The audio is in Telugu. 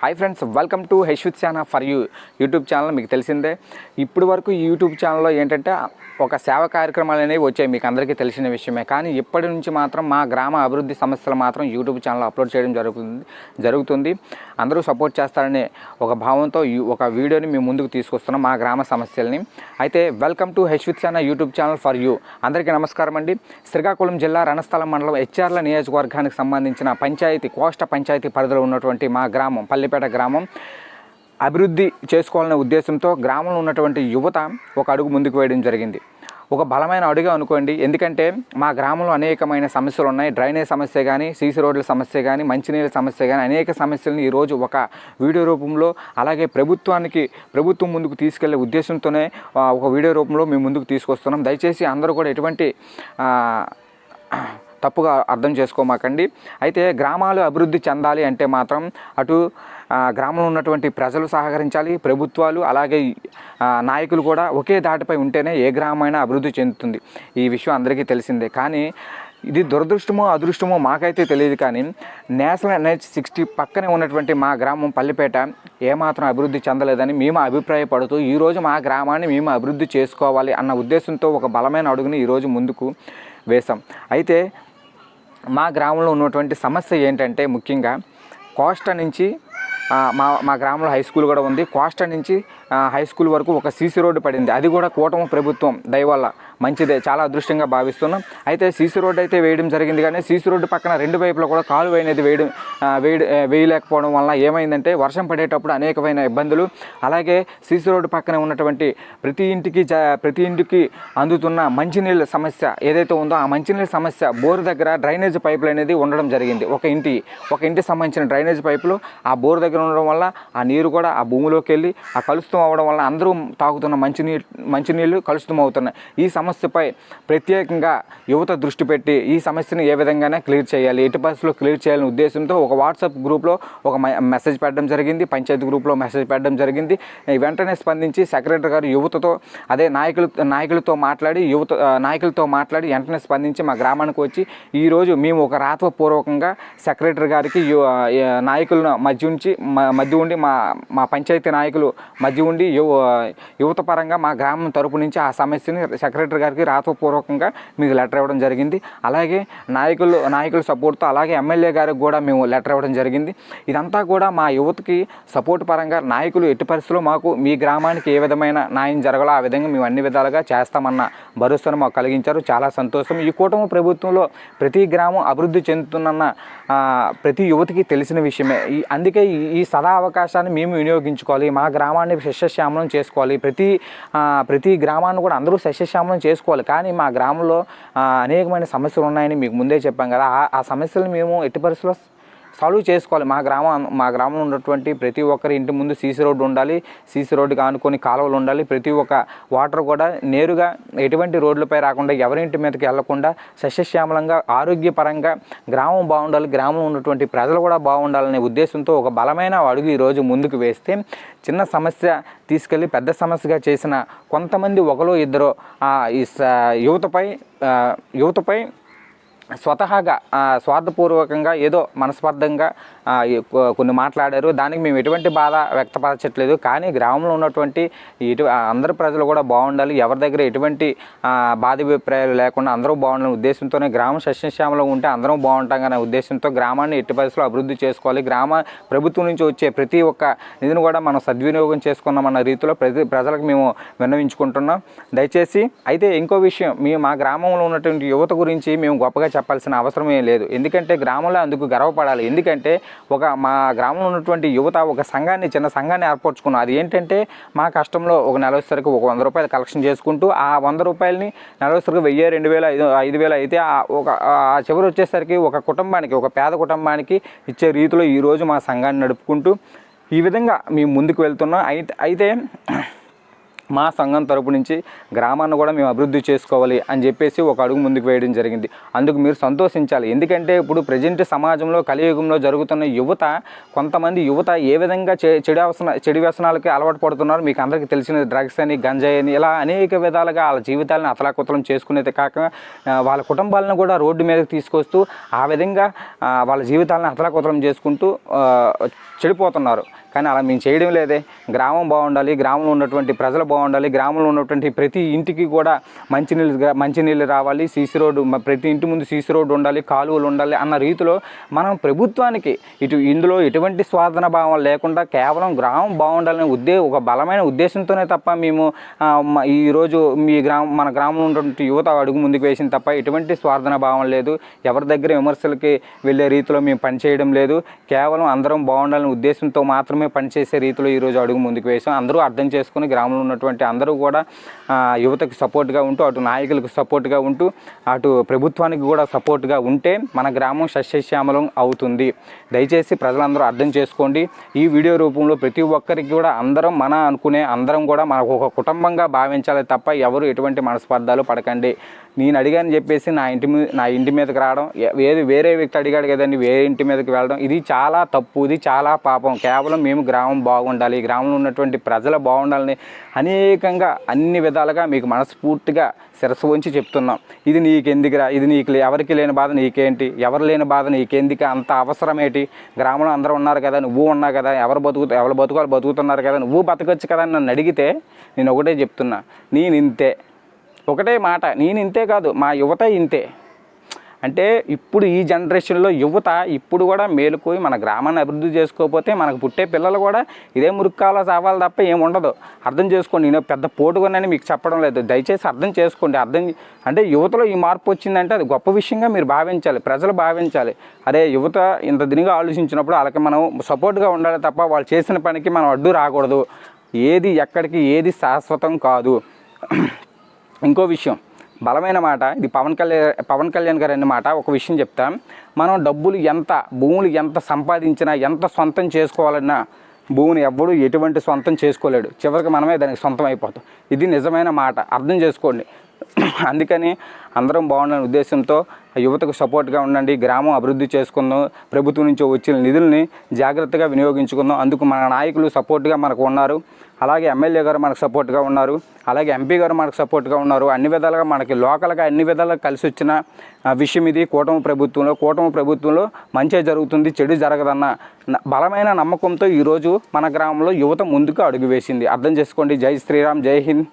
హాయ్ ఫ్రెండ్స్ వెల్కమ్ టు హెష్విత్ చానా ఫర్ యూ యూట్యూబ్ ఛానల్ మీకు తెలిసిందే ఇప్పుడు వరకు ఈ యూట్యూబ్ ఛానల్లో ఏంటంటే ఒక సేవ కార్యక్రమాలు అనేవి వచ్చాయి మీకు అందరికీ తెలిసిన విషయమే. కానీ ఇప్పటి నుంచి మాత్రం మా గ్రామ అభివృద్ధి సమస్యలు మాత్రం యూట్యూబ్ ఛానల్ అప్లోడ్ చేయడం జరుగుతుంది జరుగుతుంది. అందరూ సపోర్ట్ చేస్తారనే ఒక భావంతో ఒక వీడియోని మేము ముందుకు తీసుకొస్తున్నాం మా గ్రామ సమస్యల్ని. అయితే వెల్కమ్ టు హెష్విత్ చానా యూట్యూబ్ ఛానల్ ఫర్ యూ అందరికీ నమస్కారం అండి. శ్రీకాకుళం జిల్లా రణస్థలం మండలం హెచ్ఆర్ల నియోజకవర్గానికి సంబంధించిన పంచాయతీ కోష్ట పంచాయతీ పరిధిలో ఉన్నటువంటి మా గ్రామం పల్లె పల్లిపేట గ్రామం. అభివృద్ధి చేసుకోవాలనే ఉద్దేశంతో గ్రామంలో ఉన్నటువంటి యువత ఒక అడుగు ముందుకు వేయడం జరిగింది. ఒక బలమైన అడుగు అనుకోండి. ఎందుకంటే మా గ్రామంలో అనేకమైన సమస్యలు ఉన్నాయి. డ్రైనేజ్ సమస్య కానీ సీసీ రోడ్ల సమస్య కానీ మంచినీళ్ళ సమస్య కానీ అనేక సమస్యలను ఈరోజు ఒక వీడియో రూపంలో అలాగే ప్రభుత్వానికి ప్రభుత్వం ముందుకు తీసుకెళ్ళే ఉద్దేశంతోనే ఒక వీడియో రూపంలో మేము ముందుకు తీసుకొస్తున్నాం. దయచేసి అందరూ కూడా ఎటువంటి తప్పుగా అర్థం చేసుకోమాకండి. అయితే గ్రామాలు అభివృద్ధి చెందాలి అంటే మాత్రం అటు గ్రామంలో ఉన్నటువంటి ప్రజలు సహకరించాలి ప్రభుత్వాలు అలాగే నాయకులు కూడా ఒకే దాటిపై ఉంటేనే ఏ గ్రామైనా అభివృద్ధి చెందుతుంది. ఈ విషయం అందరికీ తెలిసిందే. కానీ ఇది దురదృష్టమో అదృష్టమో మాకైతే తెలియదు కానీ నేషనల్ ఎన్హెచ్ సిక్స్టీ పక్కనే ఉన్నటువంటి మా గ్రామం పల్లిపేట ఏమాత్రం అభివృద్ధి చెందలేదని మేము అభిప్రాయపడుతూ ఈరోజు మా గ్రామాన్ని మేము అభివృద్ధి చేసుకోవాలి అన్న ఉద్దేశంతో ఒక బలమైన అడుగుని ఈరోజు ముందుకు వేశాం. అయితే మా గ్రామంలో ఉన్నటువంటి సమస్య ఏంటంటే ముఖ్యంగా కోస్ట నుంచి మా మా గ్రామంలో హై స్కూల్ కూడా ఉంది. కోస్ట నుంచి హై స్కూల్ వరకు ఒక సీసీ రోడ్డు పడింది. అది కూడా కూటమి ప్రభుత్వం దయవల్ల మంచిదే చాలా అదృష్టంగా భావిస్తున్నాం. అయితే సీసీ రోడ్డు అయితే వేయడం జరిగింది కానీ సీసీ రోడ్డు పక్కన రెండు వైపులా కూడా కాలువ అనేది వేయడం ఆ, వేయలేకపోవడం వలన ఏమైందంటే వర్షం పడేటప్పుడు అనేకమైన ఇబ్బందులు. అలాగే సీసీ రోడ్డు పక్కన ఉన్నటువంటి ప్రతి ఇంటికి జ ప్రతి ఇంటికి అందుతున్న మంచినీళ్ళ సమస్య ఏదైతే ఉందో ఆ మంచినీళ్ళ సమస్య బోర్ దగ్గర డ్రైనేజ్ పైపులు అనేది ఉండడం జరిగింది. ఒక ఇంటి ఒక ఇంటికి సంబంధించిన డ్రైనేజ్ పైపులు ఆ బోర్ దగ్గర ఉండడం వల్ల ఆ నీరు కూడా ఆ భూమిలోకి వెళ్ళి ఆ కలుస్తూ కలుషితం అవ్వడం వల్ల అందరూ తాగుతున్న మంచినీళ్ళు మంచినీళ్ళు కలుషితం అవుతున్నాయి ఈ సమస్యపై ప్రత్యేకంగా యువత దృష్టి పెట్టి ఈ సమస్యను ఏ విధంగానే క్లియర్ చేయాలి. ఎటు పరిస్థితుల్లో క్లియర్ చేయాలనే ఉద్దేశంతో ఒక వాట్సాప్ గ్రూప్లో ఒక మెసేజ్ పెట్టడం జరిగింది. పంచాయతీ గ్రూప్లో మెసేజ్ పెట్టడం జరిగింది. వెంటనే స్పందించి సెక్రటరీ గారు యువతతో అదే నాయకులు నాయకులతో మాట్లాడి యువత నాయకులతో మాట్లాడి వెంటనే స్పందించి మా గ్రామానికి వచ్చి ఈరోజు మేము ఒక రాతపూర్వకంగా సెక్రటరీ గారికి నాయకులను మధ్య ఉంచి మధ్య ఉండి మా మా పంచాయతీ నాయకులు మధ్య ఉండి యువ యువత పరంగా మా గ్రామం తరపు నుంచి ఆ సమస్యని సెక్రటరీ గారికి రాతపూర్వకంగా మీకు లెటర్ ఇవ్వడం జరిగింది. అలాగే నాయకులు నాయకుల సపోర్ట్తో అలాగే ఎమ్మెల్యే గారికి కూడా మేము లెటర్ ఇవ్వడం జరిగింది. ఇదంతా కూడా మా యువతకి సపోర్ట్ పరంగా నాయకులు ఎట్టి పరిస్థితుల్లో మాకు మీ గ్రామానికి ఏ విధమైన న్యాయం జరగాలో ఆ విధంగా మేము అన్ని విధాలుగా చేస్తామన్న భరోసాను మాకు కలిగించారు. చాలా సంతోషం. ఈ కూటమి ప్రభుత్వంలో ప్రతి గ్రామం అభివృద్ధి చెందుతున్న ప్రతి యువతికి తెలిసిన విషయమే. ఈ అందుకే ఈ ఈ సదా అవకాశాన్ని మేము వినియోగించుకోవాలి. మా గ్రామాన్ని సస్యశ్యామలం చేసుకోవాలి. ప్రతి ప్రతి గ్రామాన్ని కూడా అందరూ సస్యశ్యామలం చేసుకోవాలి. కానీ మా గ్రామంలో అనేకమైన సమస్యలు ఉన్నాయని మీకు ముందే చెప్పాం కదా. ఆ- ఆ సమస్యలు మేము ఎట్టి పరిస్థితుల్లో సాల్వ్ చేసుకోవాలి. మా గ్రామం మా గ్రామంలో ఉన్నటువంటి ప్రతి ఒక్కరి ఇంటి ముందు సీసీ రోడ్డు ఉండాలి. సీసీ రోడ్డుకి ఆనుకొని కాలువలు ఉండాలి. ప్రతి ఒక్క వాటర్ కూడా నేరుగా ఎటువంటి రోడ్లపై రాకుండా ఎవరి ఇంటి మీదకి వెళ్ళకుండా సస్యశ్యామలంగా ఆరోగ్యపరంగా గ్రామం బాగుండాలి. గ్రామంలో ఉన్నటువంటి ప్రజలు కూడా బాగుండాలనే ఉద్దేశంతో ఒక బలమైన అడుగు ఈరోజు ముందుకు వేస్తే చిన్న సమస్య తీసుకెళ్ళి పెద్ద సమస్యగా చేసిన కొంతమంది ఒకరు ఇద్దరు ఈ స- యువతపై యువతపై స్వతహాగా స్వార్థపూర్వకంగా ఏదో మనస్పర్ధంగా కొన్ని మాట్లాడారు. దానికి మేము ఎటువంటి బాధ వ్యక్తపరచట్లేదు. కానీ గ్రామంలో ఉన్నటువంటి ఇటు అందరు ప్రజలు కూడా బాగుండాలి. ఎవరి దగ్గర ఎటువంటి బాధాభిప్రాయాలు బాధ అభిప్రాయాలు లేకుండా అందరూ బాగుండాలనే ఉద్దేశంతోనే గ్రామం సస్యశ్యామలో ఉంటే అందరం బాగుంటాం అనే ఉద్దేశంతో గ్రామాన్ని ఎట్టి పరిస్థితులు అభివృద్ధి చేసుకోవాలి. గ్రామ ప్రభుత్వం నుంచి వచ్చే ప్రతి ఒక్క నిధిని కూడా మనం సద్వినియోగం చేసుకున్నామన్న రీతిలో ప్రతి ప్రజలకు మేము విన్నవించుకుంటున్నాం. దయచేసి అయితే ఇంకో విషయం మేము మా గ్రామంలో ఉన్నటువంటి యువత గురించి మేము గొప్పగా చెప్పాల్సిన అవసరం ఏం లేదు. ఎందుకంటే గ్రామంలో అందుకు గర్వపడాలి. ఎందుకంటే ఒక మా గ్రామంలో ఉన్నటువంటి యువత ఒక సంఘాన్ని చిన్న సంఘాన్ని ఏర్పరచుకున్నాం అది ఏంటంటే మా కష్టంలో ఒక నెల వచ్చేసరికి ఒక వంద రూపాయలు కలెక్షన్ చేసుకుంటూ ఆ వంద రూపాయలని నెల వచ్చేసరికి వెయ్యి రెండు వేల ఐదు ఐదు వేలు అయితే ఆ ఒక ఆ చివరి వచ్చేసరికి ఒక కుటుంబానికి ఒక పేద కుటుంబానికి ఇచ్చే రీతిలో ఈరోజు మా సంఘాన్ని నడుపుకుంటూ ఈ విధంగా మేము ముందుకు వెళ్తున్నాం. అయితే అయితే మా సంఘం తరపు నుంచి గ్రామాన్ని కూడా మేము అభివృద్ధి చేసుకోవాలి అని చెప్పేసి ఒక అడుగు ముందుకు వేయడం జరిగింది. అందుకు మీరు సంతోషించాలి. ఎందుకంటే ఇప్పుడు ప్రజెంట్ సమాజంలో కలియుగంలో జరుగుతున్న యువత కొంతమంది యువత ఏ విధంగా చె- చెడు అవసర చెడు వ్యసనాలకి అలవాటు పడుతున్నారు మీకు అందరికీ తెలిసిన డ్రగ్స్ అని గంజాయి అని ఇలా అనేక విధాలుగా వాళ్ళ జీవితాలను అతలాకుతలం చేసుకునేది కాక వాళ్ళ కుటుంబాలను కూడా రోడ్డు మీదకి తీసుకొస్తూ ఆ విధంగా వాళ్ళ జీవితాలను అతలాకుతలం చేసుకుంటూ చెడిపోతున్నారు. కానీ అలా మేము చేయడం లేదే. గ్రామం బాగుండాలి గ్రామంలో ఉన్నటువంటి ప్రజలు బాగుండాలి గ్రామంలో ఉన్నటువంటి ప్రతి ఇంటికి కూడా మంచినీళ్ళు మంచినీళ్ళు రావాలి సీసీ రోడ్డు ప్రతి ఇంటి ముందు సీసీ రోడ్డు ఉండాలి కాలువలు ఉండాలి అన్న రీతిలో మనం ప్రభుత్వానికి ఇటు ఇందులో ఎటువంటి స్వాధన భావం లేకుండా కేవలం గ్రామం బాగుండాలనే ఉద్దే ఒక బలమైన ఉద్దేశంతోనే తప్ప మేము ఈరోజు మీ గ్రామం మన గ్రామంలో ఉన్నటువంటి యువత అడుగు ముందుకు వేసిన తప్ప ఎటువంటి స్వార్థన భావం లేదు. ఎవరి దగ్గర విమర్శలకి వెళ్ళే రీతిలో మేము పనిచేయడం లేదు. కేవలం అందరం బాగుండాలనే ఉద్దేశంతో మాత్రమే పనిచేసే రీతిలో ఈరోజు అడుగు ముందుకు వేసాం. అందరూ అర్థం చేసుకుని గ్రామంలో ఉన్నటువంటి అందరూ కూడా యువతకు సపోర్ట్గా ఉంటూ అటు నాయకులకు సపోర్ట్గా ఉంటూ అటు ప్రభుత్వానికి కూడా సపోర్ట్గా ఉంటే మన గ్రామం సస్యశ్యామలం అవుతుంది. దయచేసి ప్రజలందరూ అర్థం చేసుకోండి. ఈ వీడియో రూపంలో ప్రతి ఒక్కరికి కూడా అందరం మన అనుకునే అందరం కూడా మనకు ఒక కుటుంబంగా భావించాలి తప్ప ఎవరు ఎటువంటి మనస్పర్ధాలు పడకండి. నేను అడిగాను చెప్పేసి నా ఇంటి మీద నా ఇంటి మీదకి రావడం వేరే వేరే వ్యక్తి అడిగాడు కదండి వేరే ఇంటి మీదకి వెళ్ళడం ఇది చాలా తప్పు ఇది చాలా పాపం. కేవలం మేము గ్రామం బాగుండాలి ఈ గ్రామంలో ఉన్నటువంటి ప్రజలు బాగుండాలని అనేకంగా అన్ని విధాలుగా మీకు మనస్ఫూర్తిగా శిరస్సు ఉంచి చెప్తున్నాం. ఇది నీకెందుకురా ఇది నీకు ఎవరికి లేని బాధ నీకేంటి? ఎవరు లేని బాధ నీకెందుకు? అంత అవసరమేటి గ్రామంలో అందరూ ఉన్నారు కదా నువ్వు ఉన్నావు కదా ఎవరు బతుకు ఎవరు బతుకాలు బతుకుతున్నారు కదా నువ్వు బతకొచ్చు కదా అని నన్ను అడిగితే నేను ఒకటే చెప్తున్నా. నేను ఇంతే. ఒకటే మాట నేను ఇంతే కాదు మా యువత ఇంతే. అంటే ఇప్పుడు ఈ జనరేషన్లో యువత ఇప్పుడు కూడా మేలుకోయి మన గ్రామాన్ని అభివృద్ధి చేసుకోకపోతే మనకు పుట్టే పిల్లలు కూడా ఇదే మురుక్కాలో చావాలి తప్ప ఏమి ఉండదు. అర్థం చేసుకోండి నేను పెద్ద పోటుగానని మీకు చెప్పడం లేదు. దయచేసి అర్థం చేసుకోండి అర్థం అంటే యువతలో ఈ మార్పు వచ్చిందంటే అది గొప్ప విషయంగా మీరు భావించాలి ప్రజలు భావించాలి. అరే యువత ఇంత దినిగా ఆలోచించినప్పుడు వాళ్ళకి మనం సపోర్ట్గా ఉండాలి తప్ప వాళ్ళు చేసిన పనికి మనం అడ్డు రాకూడదు. ఏది ఎక్కడికి ఏది శాశ్వతం కాదు. ఇంకో విషయం. బలమైన మాట ఇది పవన్ కళ్యాణ్ పవన్ కళ్యాణ్ గారు అన్నమాట ఒక విషయం చెప్తాం. మనం డబ్బులు ఎంత భూములు ఎంత సంపాదించినా ఎంత సొంతం చేసుకోవాలన్నా భూమిని ఎవ్వడు ఎటువంటి సొంతం చేసుకోలేడు. చివరికి మనమే దానికి సొంతం అయిపోతాం. ఇది నిజమైన మాట అర్థం చేసుకోండి. అందుకని అందరం బాగుండాలనే ఉద్దేశంతో యువతకు సపోర్ట్గా ఉండండి గ్రామం అభివృద్ధి చేసుకుందాం ప్రభుత్వం నుంచి వచ్చిన నిధుల్ని జాగ్రత్తగా వినియోగించుకుందాం. అందుకు మన నాయకులు సపోర్ట్గా మనకు ఉన్నారు. అలాగే ఎమ్మెల్యే గారు మనకు సపోర్ట్గా ఉన్నారు అలాగే ఎంపీ గారు మనకు సపోర్ట్గా ఉన్నారు. అన్ని విధాలుగా మనకి లోకల్గా అన్ని విధాలుగా కలిసి వచ్చిన విషయం ఇది కూటమి ప్రభుత్వంలో కూటమి ప్రభుత్వంలో మంచి జరుగుతుంది చెడు జరగదన్న బలమైన నమ్మకంతో ఈరోజు మన గ్రామంలో యువత ముందుకు అడుగు వేసింది. అర్థం చేసుకోండి. జై శ్రీరామ్ జై హింద్.